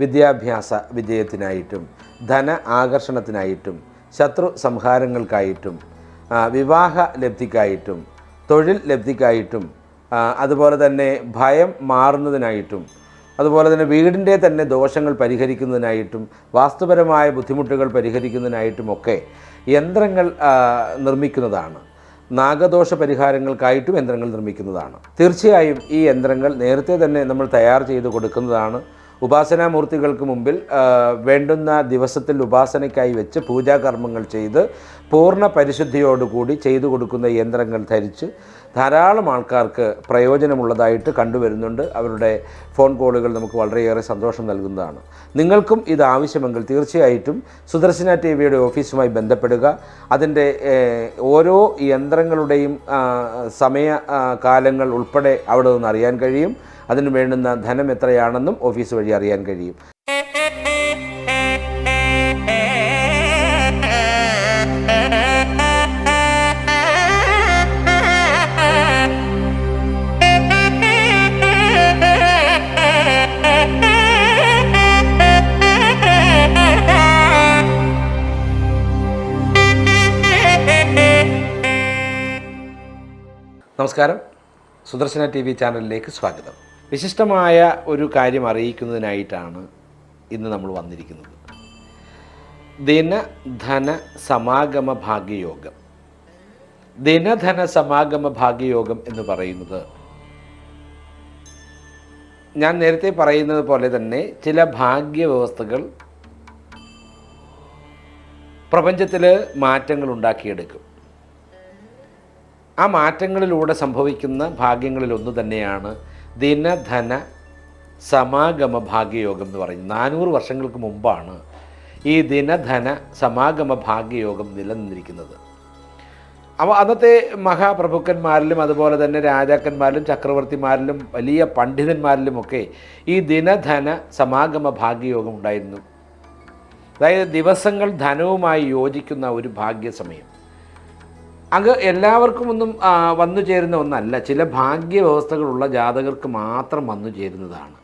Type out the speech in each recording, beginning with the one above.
വിദ്യാഭ്യാസ വിജയത്തിനായിട്ടും ധന ആകർഷണത്തിനായിട്ടും ശത്രു സംഹാരങ്ങൾക്കായിട്ടും വിവാഹ ലബ്ധിക്കായിട്ടും തൊഴിൽ ലബ്ധിക്കായിട്ടും അതുപോലെ തന്നെ ഭയം മാറുന്നതിനായിട്ടും അതുപോലെ തന്നെ വീടിന്റെ തന്നെ ദോഷങ്ങൾ പരിഹരിക്കുന്നതിനായിട്ടും വാസ്തുപരമായ ബുദ്ധിമുട്ടുകൾ പരിഹരിക്കുന്നതിനായിട്ടും ഒക്കെ യന്ത്രങ്ങൾ നിർമ്മിക്കുന്നതാണ്. നാഗദോഷ പരിഹാരങ്ങൾക്കായിട്ടും യന്ത്രങ്ങൾ നിർമ്മിക്കുന്നതാണ്. തീർച്ചയായും ഈ യന്ത്രങ്ങൾ നേരത്തെ തന്നെ നമ്മൾ തയ്യാർ ചെയ്ത് കൊടുക്കുന്നതാണ്. ഉപാസനാമൂർത്തികൾക്ക് മുമ്പിൽ വേണ്ടുന്ന ദിവസത്തിൽ ഉപാസനയ്ക്കായി വെച്ച് പൂജാകർമ്മങ്ങൾ ചെയ്ത് പൂർണ പരിശുദ്ധിയോടുകൂടി ചെയ്തു കൊടുക്കുന്ന യന്ത്രങ്ങൾ ധരിച്ച് ധാരാളം ആൾക്കാർക്ക് പ്രയോജനമുള്ളതായിട്ട് കണ്ടുവരുന്നുണ്ട്. അവരുടെ ഫോൺ കോളുകൾ നമുക്ക് വളരെയേറെ സന്തോഷം നൽകുന്നതാണ്. നിങ്ങൾക്കും ഇത് ആവശ്യമെങ്കിൽ തീർച്ചയായിട്ടും സുദർശന ടി വിയുടെ ഓഫീസുമായി ബന്ധപ്പെടുക. അതിന്റെ ഓരോ യന്ത്രങ്ങളുടെയും സമയ കാലങ്ങൾ ഉൾപ്പെടെ അവിടെ നിന്ന് അറിയാൻ കഴിയും. അതിന് വേണ്ടുന്ന ധനം എത്രയാണെന്നും ഓഫീസ് വഴി അറിയാൻ കഴിയും. നമസ്കാരം. സുദർശന ടി വി ചാനലിലേക്ക് സ്വാഗതം. വിശിഷ്ടമായ ഒരു കാര്യം അറിയിക്കുന്നതിനായിട്ടാണ് ഇന്ന് നമ്മൾ വന്നിരിക്കുന്നത്. ദിനധന സമാഗമ ഭാഗ്യയോഗം. ദിനധന സമാഗമ ഭാഗ്യയോഗം എന്ന് പറയുന്നത് ഞാൻ നേരത്തെ പറയുന്നത് പോലെ തന്നെ ചില ഭാഗ്യ വ്യവസ്ഥകൾ പ്രപഞ്ചത്തിൽ മാറ്റങ്ങൾ ഉണ്ടാക്കിയെടുക്കും. ആ മാറ്റങ്ങളിലൂടെ സംഭവിക്കുന്ന ഭാഗ്യങ്ങളിലൊന്നു തന്നെയാണ് ദിനധന സമാഗമ ഭാഗ്യയോഗം എന്ന് പറയും. നാനൂറ് വർഷങ്ങൾക്ക് മുമ്പാണ് ഈ ദിനധന സമാഗമ ഭാഗ്യയോഗം നിലനിന്നിരിക്കുന്നത്. അപ്പോൾ അന്നത്തെ മഹാപ്രഭുക്കന്മാരിലും അതുപോലെ തന്നെ രാജാക്കന്മാരിലും ചക്രവർത്തിമാരിലും വലിയ പണ്ഡിതന്മാരിലുമൊക്കെ ഈ ദിനധന സമാഗമ ഭാഗ്യയോഗം ഉണ്ടായിരുന്നു. അതായത് ദിവസങ്ങൾ ധനവുമായി യോജിക്കുന്ന ഒരു ഭാഗ്യസമയം. അത് എല്ലാവർക്കും ഒന്നും വന്നു ചേരുന്ന ഒന്നല്ല. ചില ഭാഗ്യവ്യവസ്ഥകളുള്ള ജാതകർക്ക് മാത്രം വന്നു ചേരുന്നതാണ്.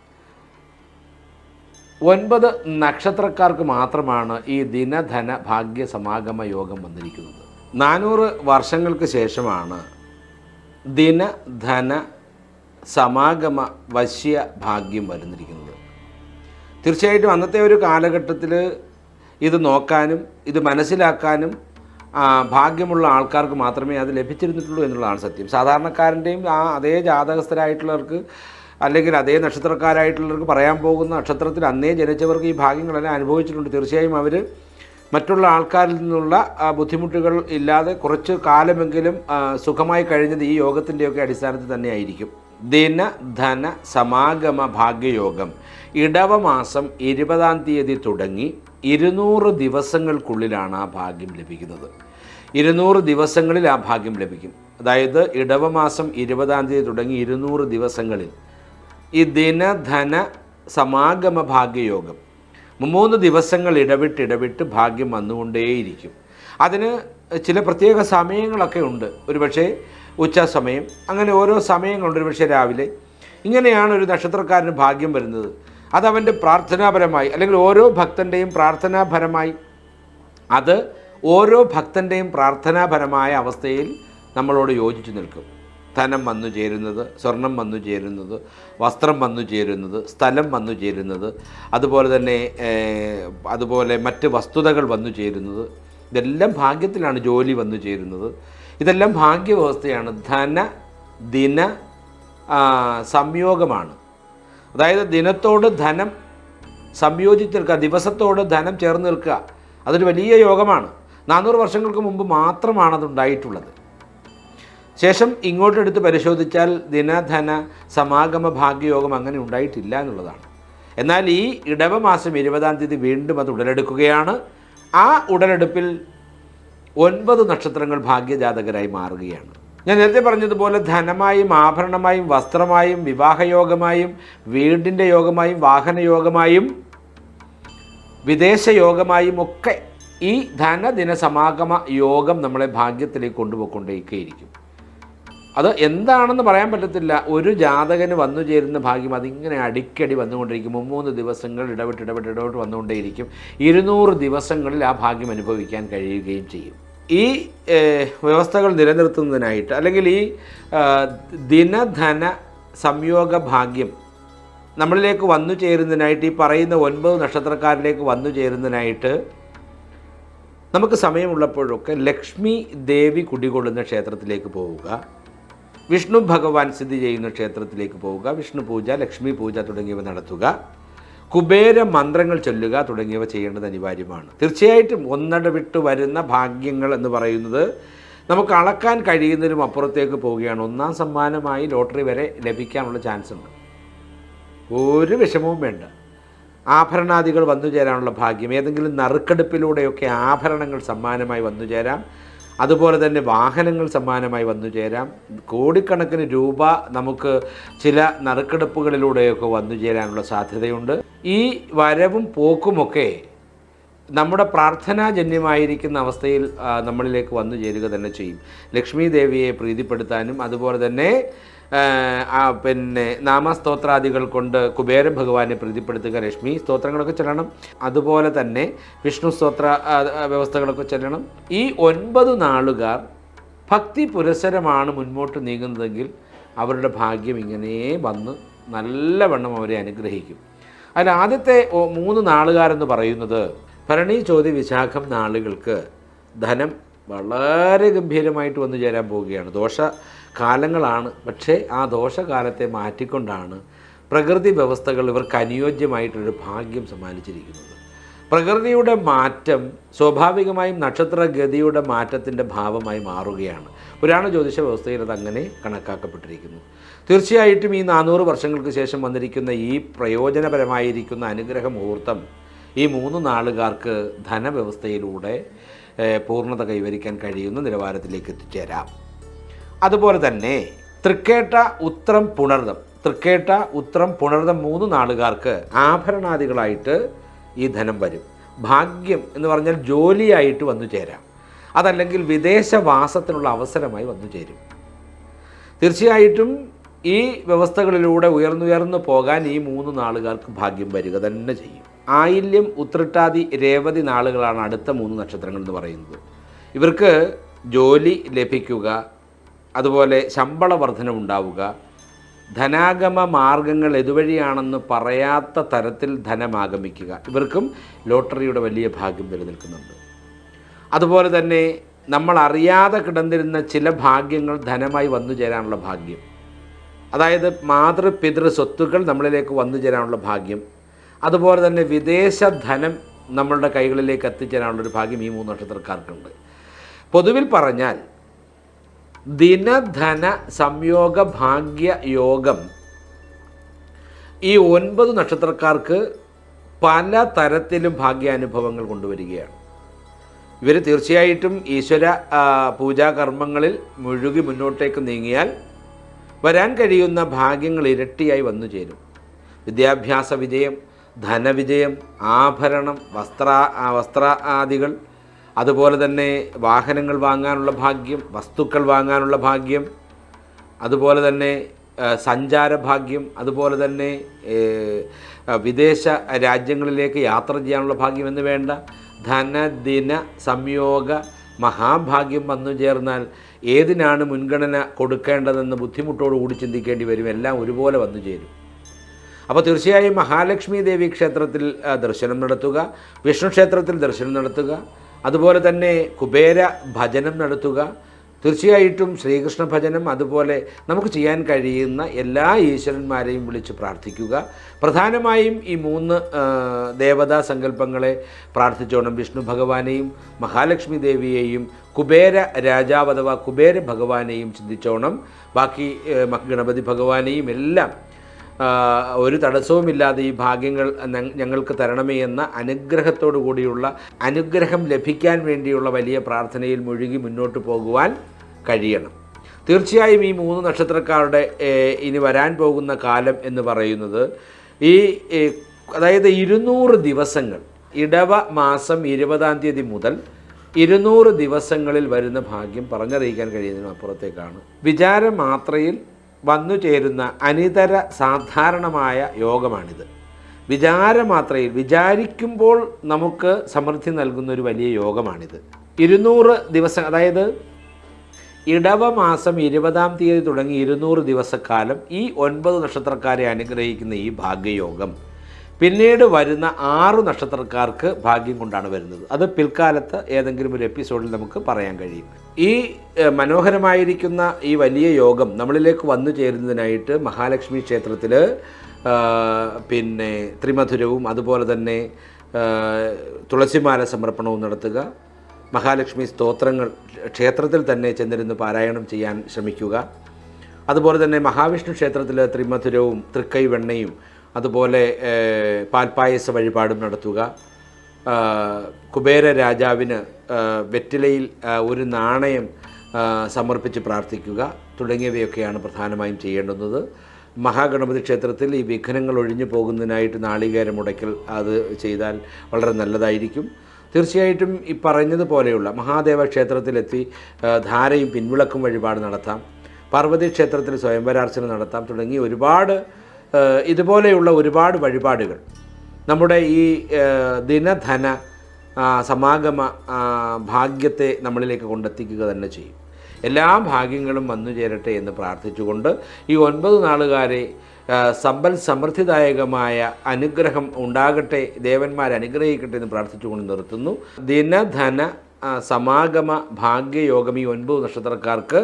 ഒൻപത് നക്ഷത്രക്കാർക്ക് മാത്രമാണ് ഈ ദിനധന ഭാഗ്യ സമാഗമ യോഗം വന്നിരിക്കുന്നത്. നാനൂറ് വർഷങ്ങൾക്ക് ശേഷമാണ് ദിനധന സമാഗമ വശ്യ ഭാഗ്യം വരുന്നിരിക്കുന്നത്. തീർച്ചയായിട്ടും അന്നത്തെ ഒരു കാലഘട്ടത്തിൽ ഇത് നോക്കാനും ഇത് മനസ്സിലാക്കാനും ഭാഗ്യമുള്ള ആൾക്കാർക്ക് മാത്രമേ അത് ലഭിച്ചിരുന്നിട്ടുള്ളൂ എന്നുള്ളതാണ് സത്യം. സാധാരണക്കാരന്റെയും ആ അതേ ജാതകസ്ഥരായിട്ടുള്ളവർക്ക് അല്ലെങ്കിൽ അതേ നക്ഷത്രക്കാരായിട്ടുള്ളവർക്ക് പറയാൻ പോകുന്ന നക്ഷത്രത്തിൽ അന്നേ ജനിച്ചവർക്ക് ഈ ഭാഗ്യങ്ങളെല്ലാം അനുഭവിച്ചിട്ടുണ്ട്. തീർച്ചയായും അവർ മറ്റുള്ള ആൾക്കാരിൽ നിന്നുള്ള ബുദ്ധിമുട്ടുകൾ ഇല്ലാതെ കുറച്ച് കാലമെങ്കിലും സുഖമായി കഴിഞ്ഞത് ഈ യോഗത്തിന്റെയൊക്കെ അടിസ്ഥാനത്തിൽ തന്നെയായിരിക്കും. ദിന ധന സമാഗമ ഭാഗ്യയോഗം. ഇടവമാസം ഇരുപതാം തീയതി തുടങ്ങി ഇരുന്നൂറ് ദിവസങ്ങൾക്കുള്ളിലാണ് ആ ഭാഗ്യം ലഭിക്കുന്നത്. ഇരുന്നൂറ് ദിവസങ്ങളിൽ ആ ഭാഗ്യം ലഭിക്കും. അതായത് ഇടവമാസം ഇരുപതാം തീയതി തുടങ്ങി ഇരുന്നൂറ് ദിവസങ്ങളിൽ ഈ ദിനധന സമാഗമ ഭാഗ്യയോഗം മൂന്ന് ദിവസങ്ങൾ ഇടവിട്ട് ഇടവിട്ട് ഭാഗ്യം വന്നുകൊണ്ടേയിരിക്കും. അതിന് ചില പ്രത്യേക സമയങ്ങളൊക്കെ ഉണ്ട്. ഒരുപക്ഷെ ഉച്ച സമയം അങ്ങനെ ഓരോ സമയങ്ങളുണ്ട്. ഒരുപക്ഷെ രാവിലെ ഇങ്ങനെയാണ് ഒരു നക്ഷത്രക്കാരന് ഭാഗ്യം വരുന്നത്. അതവന്റെ പ്രാർത്ഥനാപരമായി അല്ലെങ്കിൽ ഓരോ ഭക്തന്റെയും പ്രാർത്ഥനാപരമായി അത് ഓരോ ഭക്തന്റെയും പ്രാർത്ഥനാപരമായ അവസ്ഥയിൽ നമ്മളോട് യോജിച്ചു നിൽക്കും. ധനം വന്നു ചേരുന്നത് സ്വർണം വന്നു ചേരുന്നത് വസ്ത്രം വന്നു ചേരുന്നത് സ്ഥലം വന്നു ചേരുന്നത് അതുപോലെ തന്നെ അതുപോലെ മറ്റ് വസ്തുതകൾ വന്നു ചേരുന്നത് ഇതെല്ലാം ഭാഗ്യത്തിലാണ് ജോലി വന്നു ചേരുന്നത്. ഇതെല്ലാം ഭാഗ്യവ്യവസ്ഥയാണ് ധന ദിന സംയോഗമാണ്. അതായത് ദിനത്തോട് ധനം സംയോജിച്ച് നിൽക്കുക ദിവസത്തോട് ധനം ചേർന്ന് നിൽക്കുക അതൊരു വലിയ യോഗമാണ്. നാനൂറ് വർഷങ്ങൾക്ക് മുമ്പ് മാത്രമാണ് അതുണ്ടായിട്ടുള്ളത്. ശേഷം ഇങ്ങോട്ടെടുത്ത് പരിശോധിച്ചാൽ ദിനധന സമാഗമ ഭാഗ്യയോഗം അങ്ങനെ ഉണ്ടായിട്ടില്ല എന്നുള്ളതാണ്. എന്നാൽ ഈ ഇടവമാസം ഇരുപതാം തീയതി വീണ്ടും അത് ഉടലെടുക്കുകയാണ്. ആ ഉടലെടുപ്പിൽ ഒൻപത് നക്ഷത്രങ്ങൾ ഭാഗ്യജാതകരായി മാറുകയാണ്. ഞാൻ നേരത്തെ പറഞ്ഞതുപോലെ ധനമായും ആഭരണമായും വസ്ത്രമായും വിവാഹയോഗമായും വീടിന്റെ യോഗമായും വാഹനയോഗമായും വിദേശ യോഗമായും ഒക്കെ ഈ ധനദിന സമാഗമ യോഗം നമ്മളെ ഭാഗ്യത്തിലേക്ക് കൊണ്ടുപോയിക്കൊണ്ടേയിരിക്കും. അത് എന്താണെന്ന് പറയാൻ പറ്റത്തില്ല. ഒരു ജാതകന് വന്നു ചേരുന്ന ഭാഗ്യം അതിങ്ങനെ അടിക്കടി വന്നുകൊണ്ടിരിക്കും. മൂന്ന് ദിവസങ്ങൾ ഇടവിട്ട് ഇടവിട്ട് ഇടവിട്ട് വന്നുകൊണ്ടേയിരിക്കും. ഇരുന്നൂറ് ദിവസങ്ങളിൽ ആ ഭാഗ്യം അനുഭവിക്കാൻ കഴിയുകയും ചെയ്യും. ഈ വ്യവസ്ഥകൾ നിലനിർത്തുന്നതിനായിട്ട് അല്ലെങ്കിൽ ഈ ദിനധന സംയോഗ ഭാഗ്യം നമ്മളിലേക്ക് വന്നു ചേരുന്നതിനായിട്ട് ഈ പറയുന്ന ഒൻപത് നക്ഷത്രക്കാരിലേക്ക് വന്നു ചേരുന്നതിനായിട്ട് നമുക്ക് സമയമുള്ളപ്പോഴൊക്കെ ലക്ഷ്മി ദേവി കുടികൊള്ളുന്ന ക്ഷേത്രത്തിലേക്ക് പോവുക. വിഷ്ണു ഭഗവാൻ സ്ഥിതി ചെയ്യുന്ന ക്ഷേത്രത്തിലേക്ക് പോവുക. വിഷ്ണു പൂജ ലക്ഷ്മി പൂജ തുടങ്ങിയവ നടത്തുക. കുബേര മന്ത്രങ്ങൾ ചൊല്ലുക തുടങ്ങിയവ ചെയ്യേണ്ടത് അനിവാര്യമാണ്. തീർച്ചയായിട്ടും ഒന്നട വിട്ട് വരുന്ന ഭാഗ്യങ്ങൾ എന്ന് പറയുന്നത് നമുക്ക് അളക്കാൻ കഴിയുന്നതിനും അപ്പുറത്തേക്ക് പോവുകയാണ്. ഒന്നാം സമ്മാനമായി ലോട്ടറി വരെ ലഭിക്കാനുള്ള ചാൻസ് ഉണ്ട് ഒരു വിഷമവും വേണ്ട. ആഭരണാദികൾ വന്നു ചേരാനുള്ള ഭാഗ്യം. ഏതെങ്കിലും നറുക്കെടുപ്പിലൂടെയൊക്കെ ആഭരണങ്ങൾ സമ്മാനമായി വന്നു ചേരാം അതുപോലെ തന്നെ വാഹനങ്ങൾ സമ്മാനമായി വന്നു ചേരാം. കോടിക്കണക്കിന് രൂപ നമുക്ക് ചില നറുക്കെടുപ്പുകളിലൂടെയൊക്കെ വന്നു ചേരാനുള്ള സാധ്യതയുണ്ട്. ഈ വരവും പോക്കുമൊക്കെ നമ്മുടെ പ്രാർത്ഥനാജന്യമായിരിക്കുന്ന അവസ്ഥയിൽ നമ്മളിലേക്ക് വന്നു ചേരുക തന്നെ ചെയ്യും. ലക്ഷ്മി ദേവിയെ പ്രീതിപ്പെടുത്താനും അതുപോലെ തന്നെ പിന്നെ നാമസ്തോത്രാദികൾ കൊണ്ട് കുബേര ഭഗവാനെ പ്രീതിപ്പെടുത്തുക ലക്ഷ്മി സ്തോത്രങ്ങളൊക്കെ ചെല്ലണം. അതുപോലെ തന്നെ വിഷ്ണു സ്തോത്ര വ്യവസ്ഥകളൊക്കെ ചെല്ലണം. ഈ ഒൻപത് നാളുകാർ ഭക്തി പുരസരമാണ് മുൻപോട്ട് നീങ്ങുന്നതെങ്കിൽ അവരുടെ ഭാഗ്യം ഇങ്ങനെ വന്ന് നല്ലവണ്ണം അവരെ അനുഗ്രഹിക്കും. അതിൽ ആദ്യത്തെ മൂന്ന് നാളുകാരെന്ന് പറയുന്നത് ഭരണി ചോദ്യ വിശാഖം നാളുകൾക്ക് ധനം വളരെ ഗംഭീരമായിട്ട് വന്നു ചേരാൻ പോവുകയാണ്. ദോഷ കാലങ്ങളാണ്. പക്ഷേ ആ ദോഷകാലത്തെ മാറ്റിക്കൊണ്ടാണ് പ്രകൃതി വ്യവസ്ഥകൾ ഇവർക്ക് അനുയോജ്യമായിട്ടൊരു ഭാഗ്യം സമ്മാനിച്ചിരിക്കുന്നത്. പ്രകൃതിയുടെ മാറ്റം സ്വാഭാവികമായും നക്ഷത്രഗതിയുടെ മാറ്റത്തിന്റെ ഭാവമായി മാറുകയാണ്. പുരാണ ജ്യോതിഷ വ്യവസ്ഥയിൽ അത് അങ്ങനെ കണക്കാക്കപ്പെട്ടിരിക്കുന്നു. തീർച്ചയായിട്ടും ഈ നാനൂറ് വർഷങ്ങൾക്ക് ശേഷം വന്നിരിക്കുന്ന ഈ പ്രയോജനപരമായിരിക്കുന്ന അനുഗ്രഹ മുഹൂർത്തം ഈ മൂന്ന് നാളുകാർക്ക് ധനവ്യവസ്ഥയിലൂടെ പൂർണത കൈവരിക്കാൻ കഴിയുന്ന നിലവാരത്തിലേക്ക് എത്തിച്ചേരാം. അതുപോലെ തന്നെ തൃക്കേട്ട ഉത്രം പുണർദം തൃക്കേട്ട ഉത്രം പുണർദം മൂന്ന് നാളുകാർക്ക് ആഭരണാദികളായിട്ട് ഈ ധനം വരും. ഭാഗ്യം എന്ന് പറഞ്ഞാൽ ജോലിയായിട്ട് വന്നു ചേരാം. അതല്ലെങ്കിൽ വിദേശവാസത്തിനുള്ള അവസരമായി വന്നു ചേരും. തീർച്ചയായിട്ടും ഈ വ്യവസ്ഥകളിലൂടെ ഉയർന്നുയർന്നു പോകാൻ ഈ മൂന്ന് നാളുകാർക്ക് ഭാഗ്യം വരിക തന്നെ ചെയ്യും. ആയില്യം ഉത്രട്ടാതി രേവതി നാളുകളാണ് അടുത്ത മൂന്ന് നക്ഷത്രങ്ങൾ എന്ന് പറയുന്നത്. ഇവർക്ക് ജോലി ലഭിക്കുക അതുപോലെ ശമ്പള വർധനമുണ്ടാവുക ധനാഗമ മാർഗങ്ങൾ ഇതുവഴിയാണെന്ന് പറയാത്ത തരത്തിൽ ധനമാഗമിക്കുക ഇവർക്കും ലോട്ടറിയുടെ വലിയ ഭാഗ്യം നിലനിൽക്കുന്നുണ്ട്. അതുപോലെ തന്നെ നമ്മൾ അറിയാതെ കിടന്നിരുന്ന ചില ഭാഗ്യങ്ങൾ ധനമായി വന്നു ചേരാനുള്ള ഭാഗ്യം. അതായത് മാതൃപിതൃ സ്വത്തുക്കൾ നമ്മളിലേക്ക് വന്നു ചേരാനുള്ള ഭാഗ്യം. അതുപോലെ തന്നെ വിദേശ ധനം നമ്മളുടെ കൈകളിലേക്ക് എത്തിച്ചേരാനുള്ളൊരു ഭാഗ്യം ഈ മൂന്ന് നക്ഷത്രക്കാർക്കുണ്ട്. പൊതുവിൽ പറഞ്ഞാൽ ദിനധന സംയോഗ ഭാഗ്യ യോഗം ഈ ഒൻപത് നക്ഷത്രക്കാർക്ക് പല തരത്തിലും ഭാഗ്യാനുഭവങ്ങൾ കൊണ്ടുവരികയാണ്. ഇവർ തീർച്ചയായിട്ടും ഈശ്വര പൂജാകർമ്മങ്ങളിൽ മുഴുകി മുന്നോട്ടേക്ക് നീങ്ങിയാൽ വരാൻ കഴിയുന്ന ഭാഗ്യങ്ങൾ ഇരട്ടിയായി വന്നു ചേരും വിദ്യാഭ്യാസ വിജയം ധനവിജയം ആഭരണം വസ്ത്ര വസ്ത്ര ആദികൾ അതുപോലെ തന്നെ വാഹനങ്ങൾ വാങ്ങാനുള്ള ഭാഗ്യം വസ്തുക്കൾ വാങ്ങാനുള്ള ഭാഗ്യം അതുപോലെ തന്നെ സഞ്ചാര ഭാഗ്യം അതുപോലെ തന്നെ വിദേശ രാജ്യങ്ങളിലേക്ക് യാത്ര ചെയ്യാനുള്ള ഭാഗ്യം എന്ന് വേണ്ട. ധനദിന സംയോഗ മഹാഭാഗ്യം വന്നു ചേർന്നാൽ ഏതിനാണ് മുൻഗണന കൊടുക്കേണ്ടതെന്ന് ബുദ്ധിമുട്ടോടുകൂടി ചിന്തിക്കേണ്ടി വരും. എല്ലാം ഒരുപോലെ വന്നു ചേരും. അപ്പോൾ തീർച്ചയായും മഹാലക്ഷ്മി ദേവി ക്ഷേത്രത്തിൽ ദർശനം നടത്തുക വിഷ്ണു ക്ഷേത്രത്തിൽ ദർശനം നടത്തുക അതുപോലെ തന്നെ കുബേര ഭജനം നടത്തുക. തീർച്ചയായിട്ടും ശ്രീകൃഷ്ണ ഭജനം അതുപോലെ നമുക്ക് ചെയ്യാൻ കഴിയുന്ന എല്ലാ ഈശ്വരന്മാരെയും വിളിച്ച് പ്രാർത്ഥിക്കുക. പ്രധാനമായും ഈ മൂന്ന് ദേവതാ സങ്കല്പങ്ങളെ പ്രാർത്ഥിച്ചോണം വിഷ്ണു ഭഗവാനെയും മഹാലക്ഷ്മി ദേവിയെയും കുബേര രാജാവ് അഥവാ കുബേര ഭഗവാനെയും ചിന്തിച്ചോണം. ബാക്കി ഗണപതി ഭഗവാനെയും എല്ലാം ഒരു തടസ്സവുമില്ലാതെ ഈ ഭാഗ്യങ്ങൾ ഞങ്ങൾക്ക് തരണമേ എന്ന അനുഗ്രഹത്തോടു കൂടിയുള്ള അനുഗ്രഹം ലഭിക്കാൻ വേണ്ടിയുള്ള വലിയ പ്രാർത്ഥനയിൽ മുഴുകി മുന്നോട്ട് പോകുവാൻ കഴിയണം. തീർച്ചയായും ഈ മൂന്ന് നക്ഷത്രക്കാരുടെ ഇനി വരാൻ പോകുന്ന കാലം എന്ന് പറയുന്നത് ഈ അതായത് ഇരുന്നൂറ് ദിവസങ്ങൾ ഇടവ മാസം ഇരുപതാം തീയതി മുതൽ ഇരുന്നൂറ് ദിവസങ്ങളിൽ വരുന്ന ഭാഗ്യം പറഞ്ഞറിയിക്കാൻ കഴിയുന്നതിനും അപ്പുറത്തേക്കാണ് വിചാരമാത്രയിൽ വന്നു ചേരുന്ന അനിതര സാധാരണമായ യോഗമാണിത്. വിചാരമാത്രയിൽ വിചാരിക്കുമ്പോൾ നമുക്ക് സമൃദ്ധി നൽകുന്ന ഒരു വലിയ യോഗമാണിത്. ഇരുന്നൂറ് ദിവസം അതായത് ഇടവ മാസം ഇരുപതാം തീയതി തുടങ്ങി ഇരുന്നൂറ് ദിവസക്കാലം ഈ ഒൻപത് നക്ഷത്രക്കാരെ അനുഗ്രഹിക്കുന്ന ഈ ഭാഗ്യയോഗം. പിന്നീട് വരുന്ന ആറു നക്ഷത്രക്കാർക്ക് ഭാഗ്യം കൊണ്ടാണ് വരുന്നത്. അത് പിൽക്കാലത്ത് ഏതെങ്കിലും ഒരു എപ്പിസോഡിൽ നമുക്ക് പറയാൻ കഴിയും. ഈ മനോഹരമായിരിക്കുന്ന ഈ വലിയ യോഗം നമ്മളിലേക്ക് വന്നു ചേരുന്നതിനായിട്ട് മഹാലക്ഷ്മി ക്ഷേത്രത്തിൽ പിന്നെ ത്രിമധുരവും അതുപോലെ തന്നെ തുളസിമാല സമർപ്പണവും നടത്തുക. മഹാലക്ഷ്മി സ്തോത്രങ്ങൾ ക്ഷേത്രത്തിൽ തന്നെ ചെന്നിരുന്ന് പാരായണം ചെയ്യാൻ ശ്രമിക്കുക. അതുപോലെ തന്നെ മഹാവിഷ്ണു ക്ഷേത്രത്തിൽ ത്രിമധുരവും തൃക്കൈ വെണ്ണയും അതുപോലെ പാൽപ്പായസ വഴിപാടും നടത്തുക. കുബേര രാജാവിന് വെറ്റിലയിൽ ഒരു നാണയം സമർപ്പിച്ച് പ്രാർത്ഥിക്കുക തുടങ്ങിയവയൊക്കെയാണ് പ്രധാനമായും ചെയ്യേണ്ടുന്നത്. മഹാഗണപതി ക്ഷേത്രത്തിൽ ഈ വിഘ്നങ്ങൾ ഒഴിഞ്ഞു പോകുന്നതിനായിട്ട് നാളികേരം മുടക്കൽ അത് ചെയ്താൽ വളരെ നല്ലതായിരിക്കും. തീർച്ചയായിട്ടും ഈ പറഞ്ഞതുപോലെയുള്ള മഹാദേവ ക്ഷേത്രത്തിലെത്തി ധാരയും പിൻവിളക്കും വഴിപാട് നടത്താം. പാർവതി ക്ഷേത്രത്തിൽ സ്വയംവരാർച്ചന നടത്താം തുടങ്ങി ഒരുപാട് ഇതുപോലെയുള്ള ഒരുപാട് വഴിപാടുകൾ. നമ്മുടെ ഈ ദിനധന സമാഗമ ഭാഗ്യത്തെ നമ്മളിലേക്ക് കൊണ്ടെത്തിക്കുക തന്നെ ചെയ്യും. എല്ലാ ഭാഗ്യങ്ങളും വന്നു ചേരട്ടെ എന്ന് പ്രാർത്ഥിച്ചുകൊണ്ട് ഈ ഒൻപത് നാളുകാരെ സമ്പൽ സമൃദ്ധിദായകമായ അനുഗ്രഹം ഉണ്ടാകട്ടെ ദേവന്മാരെ അനുഗ്രഹിക്കട്ടെ എന്ന് പ്രാർത്ഥിച്ചുകൊണ്ട് നിർത്തുന്നു. ദിനധന സമാഗമ ഭാഗ്യയോഗം ഈ ഒൻപത് നക്ഷത്രക്കാർക്ക്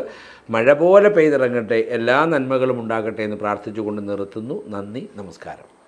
മഴ പോലെ പെയ്തിറങ്ങട്ടെ എല്ലാ നന്മകളും ഉണ്ടാകട്ടെ എന്ന് പ്രാർത്ഥിച്ചുകൊണ്ട് നിർത്തുന്നു. നന്ദി നമസ്കാരം.